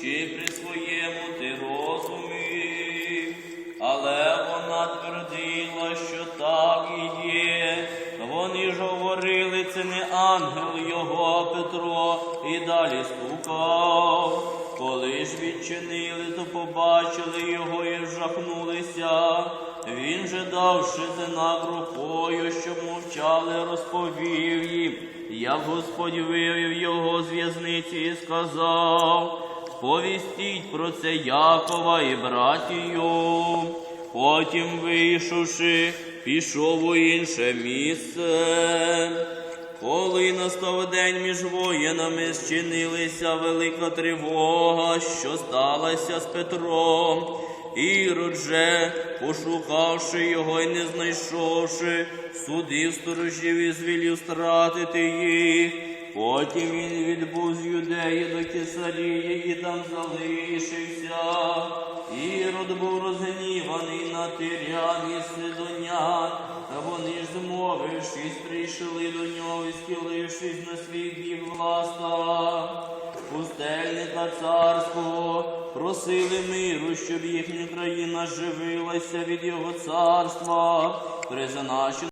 чи при своєму ти розумі, але вона твердила, що так і є. Вони ж говорили, це не ангел його, Петро, і далі стукав. Коли ж відчинили, то побачили його і вжахнулися. Він же давши знак рукою, що мовчали, розповів їм, як Господь вивів його з в'язниці і сказав, сповістіть про це Якова і братію. Потім, вийшовши, пішов у інше місце. Коли настав день між воїнами, зчинилася велика тривога, що сталася з Петром. Ірод же, пошукавши його і не знайшовши, судив сторожів і звелів стратити їх. Потім він відбув з юдеї до Кесарії і там залишився. Ірод був розгніваний на тирян і сидонян, та вони ж змовившись, прийшли до нього і схилившись на свій бік власта. Пустельника царського просили миру, щоб їхня країна живилася від його царства, призначено